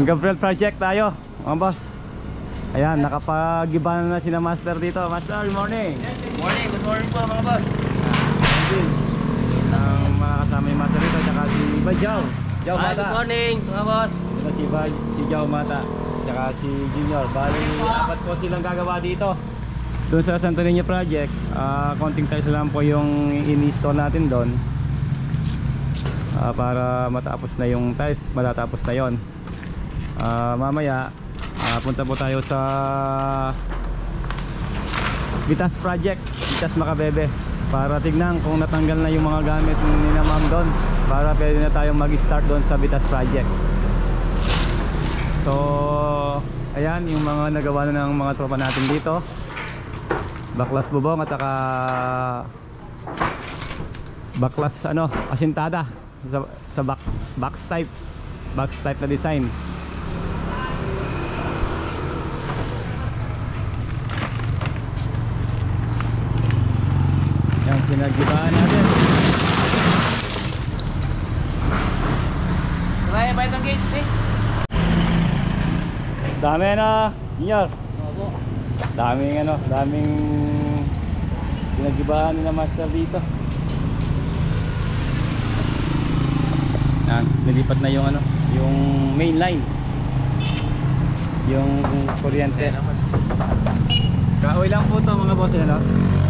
San Gabriel Project tayo, mga boss. Ayan, nakapag-iba na sina Master dito. Master, good morning. Morning, good morning po mga boss. Ang mga kasama yung Master dito, tsaka si Bajaw. Jaw Hi, Mata. good morning mga boss. Ito si Baj, si Jaw Mata, tsaka si Junior. Bali, apat po silang gagawa dito. Doon sa Santo Niño Project, ah, konting tiles lang po yung in-install natin doon. Ah, para matapos na yung tiles, matatapos na yon. Ah, mamaya, ah, punta po tayo sa Vitas Project, Vitas Makabebe para tignan kung natanggal na yung mga gamit ni na ma'am doon para pwede na tayong mag-start doon sa Vitas Project. So, ayan yung mga nagawa na ng mga tropa natin dito. Baklas bubong at saka baklas ano, asintada sa, sa back, box type. Box type na design. Yung pinagibaan natin. Saraya ba itong gate eh? Dami na, Junior. Opo. Daming ano, daming pinagibaan nila master dito. Yan, nilipat na yung ano, yung main line. Yung kuryente. Kahoy lang po to mga boss, ano?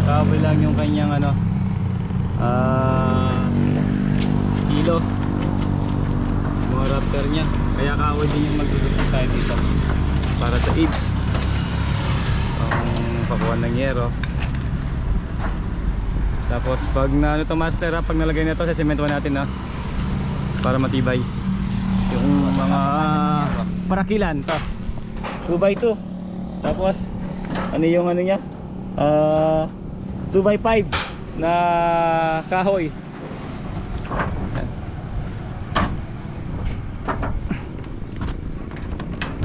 Kahoy lang yung kanyang ano, ah, kilo. Mga raptor niya. Kaya kahoy din yung magdudugtog tayo dito. Para sa AIDS. Ang pakuha ng yero. Tapos pag na ano to master ha, pag nalagay na to sa semento natin ha? Para matibay. Yung mga parakilan to. 2x2 tapos ano yung ano niya? Ah 2x5 na kahoy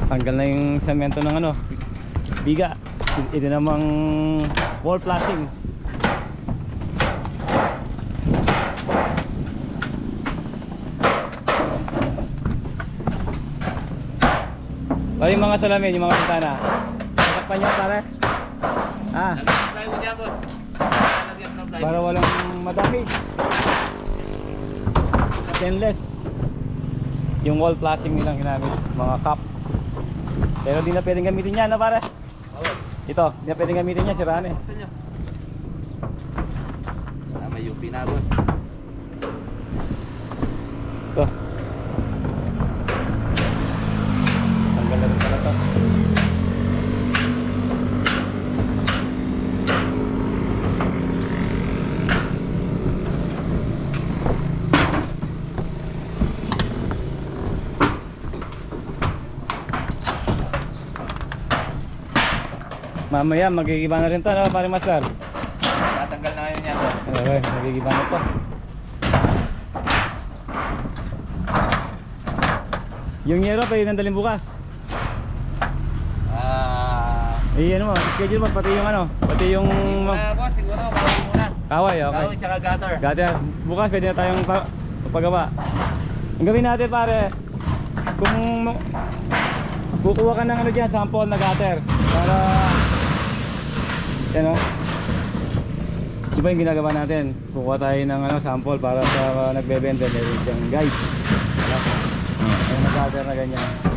tanggal na yung semento ng ano biga ito namang wall flashing Bali yung mga salamin, yung mga bintana. Takpan niyo pare. Ah, Plywood yan boss. Para walang madamage. Stainless. Yung wall flashing nilang ginamit, mga cup. Pero di na pwedeng gamitin yan, no pare? Ito, di na pwedeng gamitin yan, siraan eh. Ito nyo. Ah, may UP na boss. Ito. Tanggal na rin pala to. Mamaya magigiba na rin to, no, pare master? Tatanggal na ngayon yan. Okay, magigiba na to. Yung yero pwede nandalin bukas. Ah. Eh ano mo, schedule mo pati yung ano, pati yung Muna boss, siguro kawin muna. kaway, okay. Kawin tsaka gutter. Gutter, bukas pwede na tayong pa pagawa. Ang gawin natin pare, kung kukuha ka ng ano dyan, sample na gutter para yan o. Di ba yung ginagawa natin? Kukuha tayo ng ano, sample para sa uh, nagbebenta meron siyang guide. Ano? Yung na ganyan.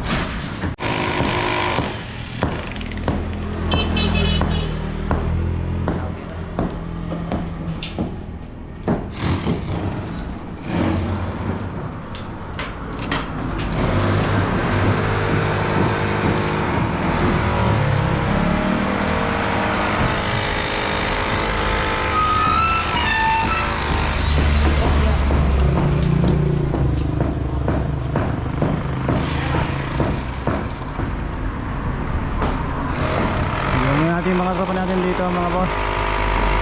Mga boss.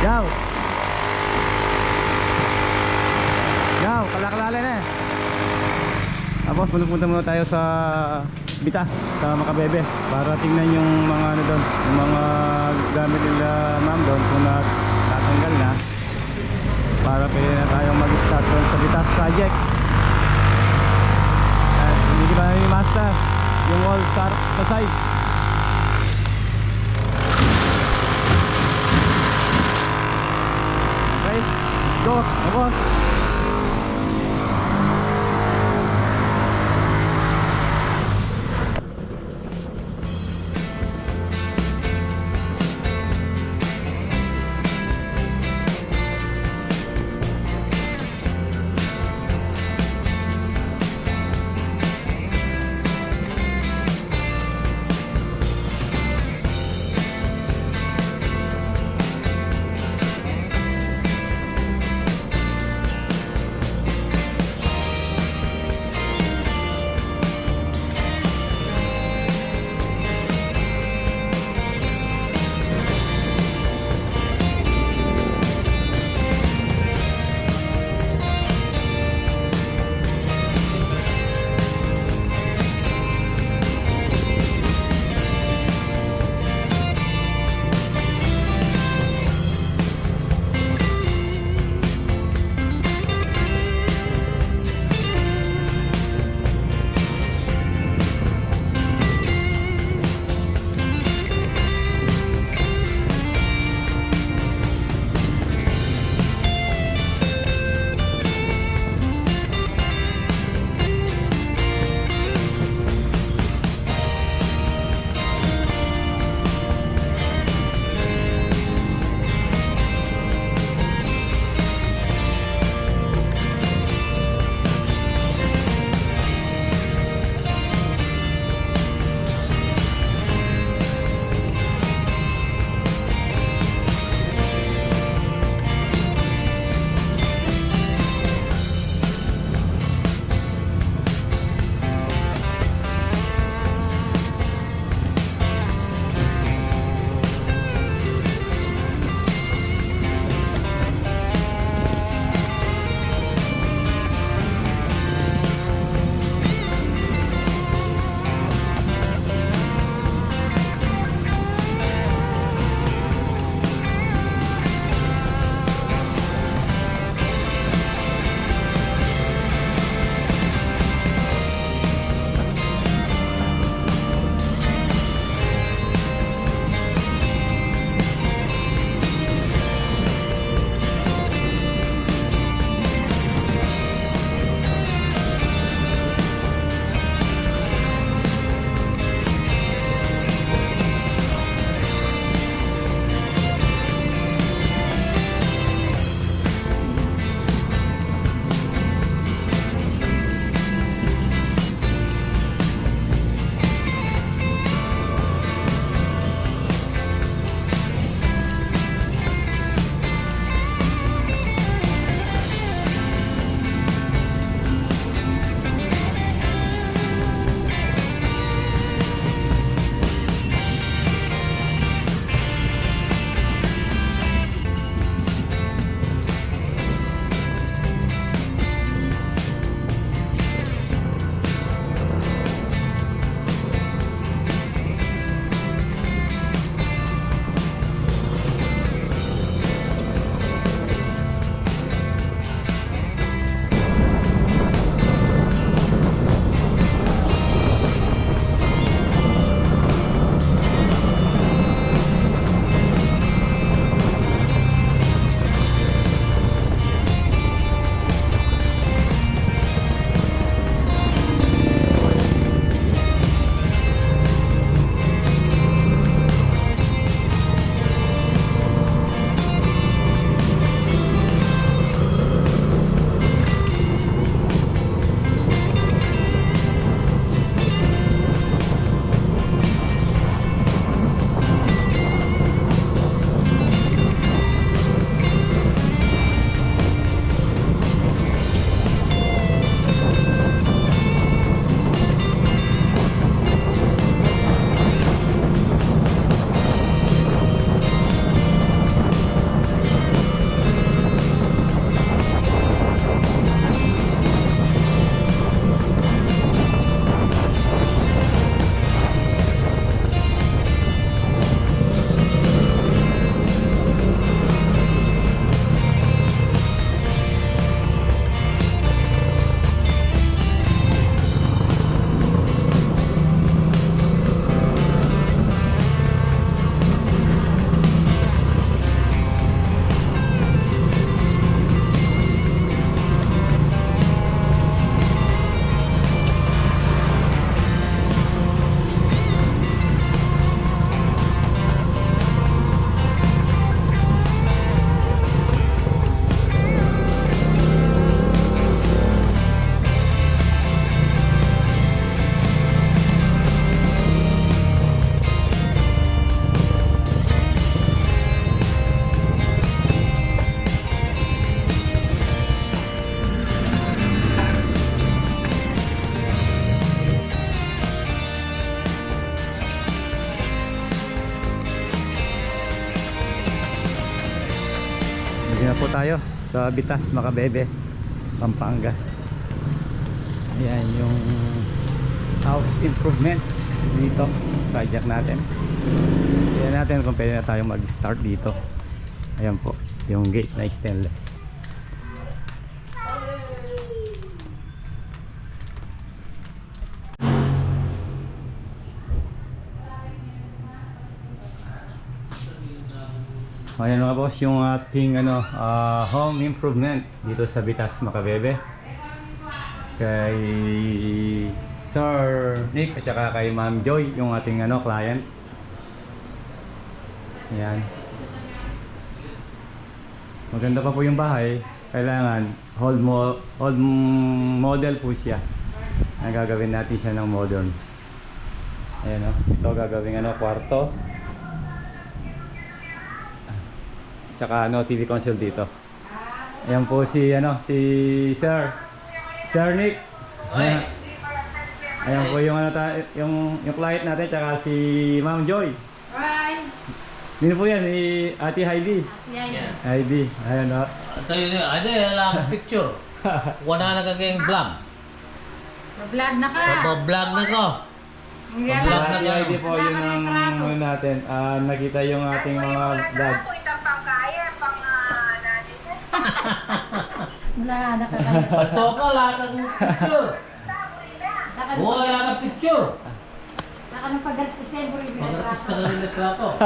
Yaw! Yaw, kalakalala na eh. Tapos punta muna tayo sa Bitas, sa Makabebe para tingnan yung mga ano doon, yung mga gamit nila ma'am doon kung na tatanggal na para pwede na tayong mag sa Transabitas Project. At hindi na yung master yung wall sa, sa side. Okay, let's go, vamos. Sa Bitas, Makabebe, Pampanga. Ayan yung house improvement dito. Project natin. Tignan natin kung pwede na tayo mag-start dito. Ayan po, yung gate na stainless. Ayan mga boss, yung ating ano, ah, home improvement dito sa Bitas, Makabebe. Kay Sir Nick at saka kay Ma'am Joy, yung ating ano, client. Ayan. Maganda pa po yung bahay. Kailangan hold mo hold model po siya. Ang gagawin natin siya ng modern. Ayan o. Ito gagawin ano, kwarto. Tsaka ano, TV console dito. Ayan po si ano, si Sir. Sir Nick. Ayan. Ayan po yung ano ta, yung yung client natin tsaka si Ma'am Joy. Hi! Dito po yan, ni Ate Heidi. Yan. Heidi. Ayan o. Ito yun, ada lang picture. Wala na kagayang vlog. Vlog na ka. Papa-vlog na ko. Ang Vlog yaman. na Ate kayo. Heidi po yun ang ano natin. ah, nakita yung ating mga vlog. Wala na ka. Pasto ka, wala kang picture. Wala kang picture. Naka nang mo rin Mag-artist ka na rin na trato.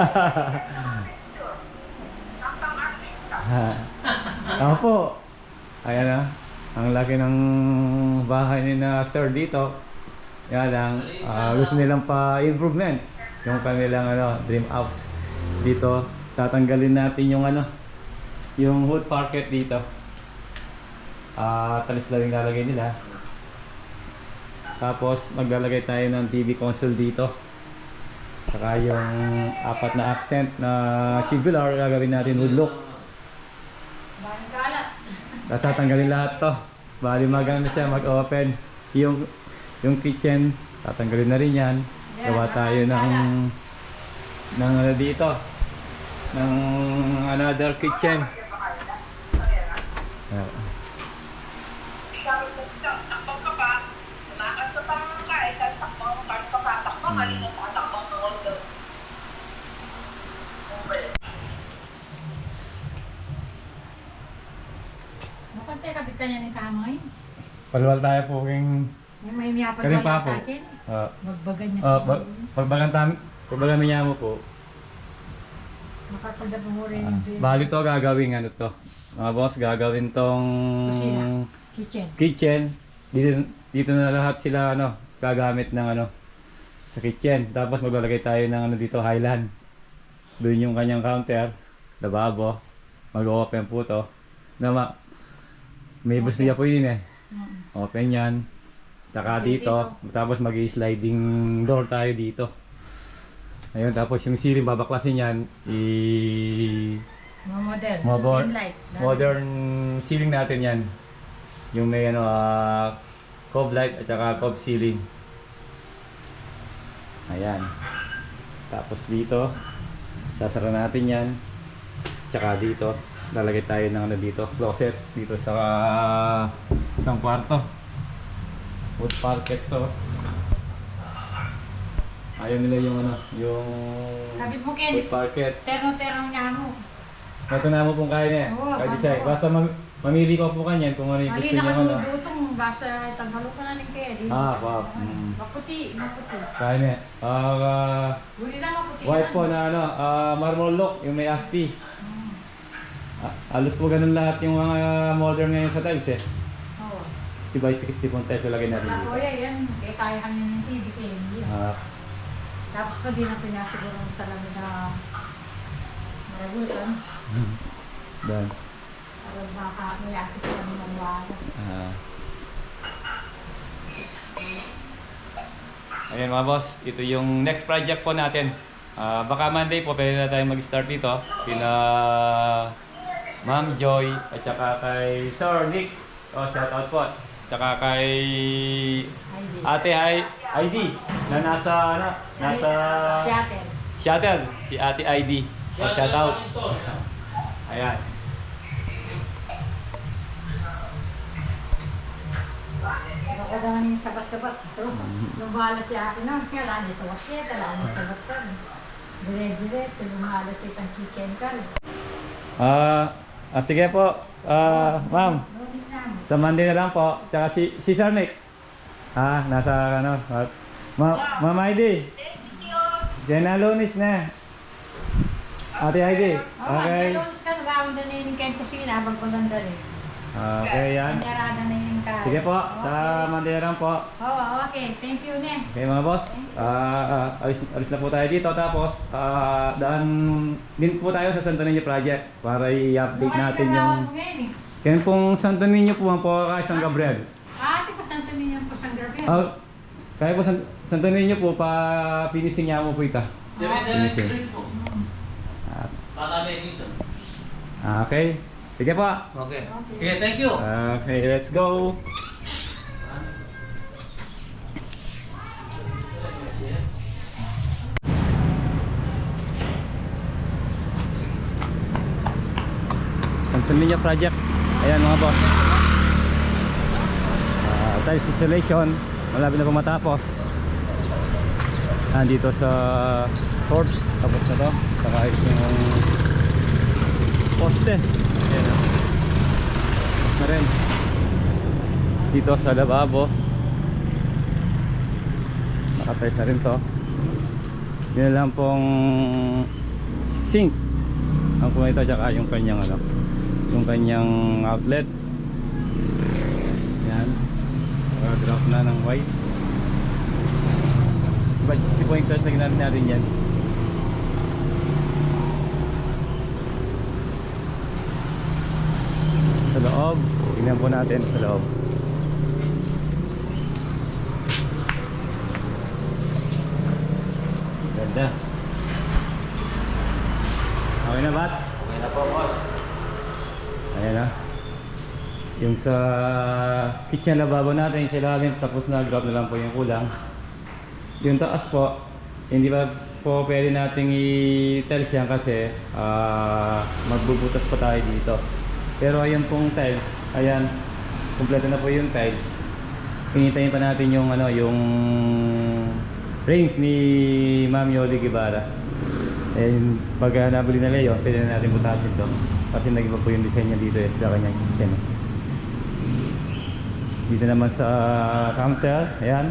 Ako po. Ayan na. Ang laki ng bahay ni na Sir dito. Yan lang. ah, gusto nilang pa-improvement. Yung kanilang ano, dream house. Dito, tatanggalin natin yung ano, yung wood parquet dito. Ah, talis lang yung lalagay nila. Tapos maglalagay tayo ng TV console dito. Saka yung apat na accent na tubular gagawin natin wood look. Bahan kalat. Tatanggalin lahat to. Bali magang na siya mag-open. Yung yung kitchen, tatanggalin na rin yan. Gawa tayo ng ng ano dito. Ng another kitchen. Ayan. Makante kapitan niya ng kamoy. Palwal tayo po king Yung may miyapan Kanin pa wala po. sa akin. uh, Magbagan niya. uh, pag pagbagan tam pagbagan niya mo po. Makakaldap mo rin Ah, din. bali to gagawin ano to. Mga boss gagawin tong Kusina. kitchen. kitchen. Dito, dito na lahat sila ano, gagamit ng ano sa kitchen. Tapos maglalagay tayo ng ano dito Highland. Doon yung kanyang counter, lababo. Mag-open po to. Na ma may bus niya po yun eh. Open yan. Saka Okay, dito, tapos mag-sliding door tayo dito. Ayun, tapos yung ceiling babaklasin yan, i. Modern. Light. modern ceiling natin yan. Yung may ano, ah, cove light at saka cove ceiling. Ayan. Tapos dito, sasara natin yan. Tsaka dito, lalagay tayo ng ano dito, closet dito sa isang kwarto. Wood parquet to. Ayaw nila yung ano, yung Sabi mo Ken, wood parquet. terno-terno niya mo. Ito na mo pong kaya niya. Kahit kaya ko. Basta mag mamili ko po kanyan kung ano yung gusto ka ano. Kaya. Ah, wow. Mm. Maputi, maputi. Kaya niya. Ah, Huli lang maputi. white po na ano, ah, marble look, yung may aspi. Ah, alos po ganun lahat yung mga modern ngayon sa tiles eh. Oo. 60 by 60 pong tiles ilagay natin dito. ko yan. Kaya kaya kami ng TV kayo. Ah, Tapos pa din ang pinasiguro ng salamin na maragutan. doon. Para baka may akit kami ng wala. Ah. Ayan mga boss, ito yung next project po natin. Ah, baka Monday po pwede na tayo mag-start dito. Pina Ma'am Joy at saka kay Sir Nick. Oh, shout out po. Tsaka kay ID. Ate Hi ID na nasa ano, nasa Shatter. Shuttle, si Ate ID. So, shout out. Ayan. Yarada nga yung sabat-sabat. Lumala si akin na, kaya lalo sa wasyet, lalo sa sabat ka. Dire-diretso, lumala sa itang kitchen ka. Ah, ah, sige po. Ah, ma'am. Sa Monday na lang po. Tsaka si, si Sir Nick. Ah, nasa ano. ah, Ma Ma'am Heidi. Diyan na lunis na. Ate Heidi. Oh, Okay. lunis ka, nagawin na yung kain kusina, habang paganda rin. Okay, yan. Yarada na yung kain. Sige po, sa Monday na lang po. Oo, okay. Thank you, ne. Okay mga boss, ah, ah, alis, alis na po tayo dito tapos ah, daan din po tayo sa Santo Niño Project para i-update natin yung eh. yan pong Santo Niño po ang po kay San Gabriel. Ah, ati pa Santo Niño po San Gabriel. Ah, kaya po San, Santo Niño po pa finishing niya mo po po. Ah, mission. ah, okay. Sige po. Okay. Okay, thank you. Okay, let's go. Santo Project. Ayan mga boss. Uh, tiles installation. Malapit na po matapos. Nandito sa torch. Tapos na to. Saka yung poste. Na rin. Dito sa lababo. Nakatiles na rin to. Yun lang pong sink. Ang ito tsaka yung kanyang ano. Yung kanyang outlet. Yan. Naka-drop na ng white. Diba 60 pointers na ginamit natin yan. Loob. Tingnan po natin sa loob. Ganda. Okay na, Bats? Okay na po, boss. Ayan na. Yung sa kitchen lababo natin, sa ilalim, tapos na, drop na lang po yung kulang. Yung taas po, hindi pa po pwede nating i-tiles yan kasi ah, magbubutas pa tayo dito. Pero ayun pong tiles, ayan, kumpleto na po yung tiles. Hinitayin pa natin yung ano, yung rings ni Ma'am Yoli Guevara. And pag uh, nabili na yun, pwede na natin butasin to. Kasi nag-iba po yung design niya dito eh, sa kanyang kitchen. Dito naman sa counter, ayan.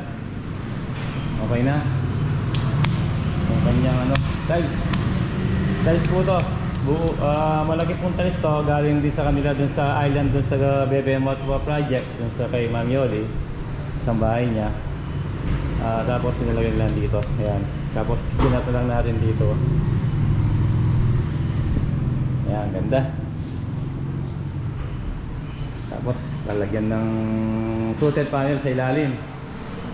Okay na. Yung kanyang ano, tiles. Tiles po to. Buo, ah, malaki pong to. Galing din sa kanila dun sa island dun sa Bebe Motwa Project. Dun sa kay Ma'am Yoli. Isang bahay niya. Ah, tapos pinalagay lang dito. Ayan. Tapos pinato lang natin dito. Ayan, ganda. Tapos lalagyan ng fluted panel sa ilalim.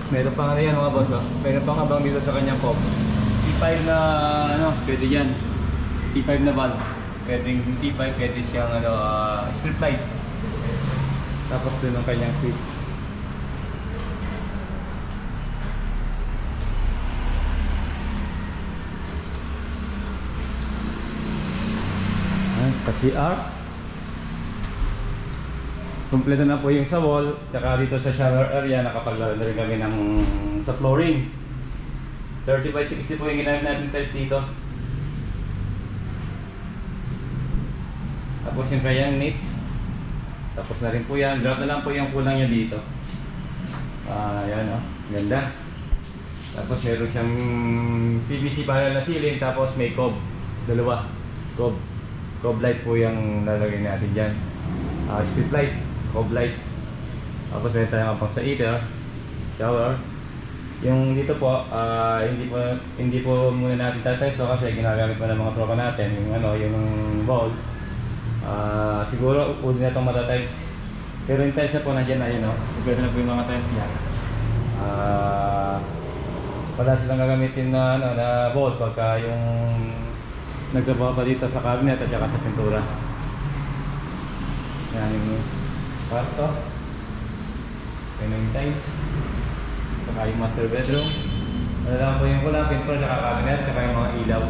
Meron pa nga yan mga boss. Oh. Meron pa nga bang dito sa kanyang pop. T5 na ano, pwede yan. T5 na valve. Pwedeng T5, pwede siyang ano, ah, strip light. Tapos doon ang kanyang switch. Ayan, sa CR. Kompleto na po yung sa wall, tsaka dito sa shower area nakapaglaro na rin kami ng sa flooring. 30 by 60 po yung ginamit natin tiles dito. Tapos yung kayang knits. Tapos na rin po yan. Drop na lang po yung kulang niya dito. Ah, yan oh. Ganda. Tapos meron siyang PVC panel na ceiling tapos may cob. Dalawa. Cob. Cob light po yung lalagay natin dyan. Ah, street light. Cob light. Tapos meron tayong pang sa heater. Shower. Yung dito po, ah, hindi po hindi po muna natin tatiles to kasi ginagamit pa ng mga tropa natin yung ano, yung bowl. Ah, siguro pwede na itong matatiles. Pero yung tiles na po nandiyan na yun, no? Pwede na po yung mga tiles niya. Ah, wala silang gagamitin na ano na bowl pagka yung nagtrabaho pa dito sa cabinet at saka sa pintura. Yan yung kwarto. Yan yung tiles. Saka yung master bedroom. Ano lang po yung kulang, pintura, saka cabinet, saka yung mga ilaw.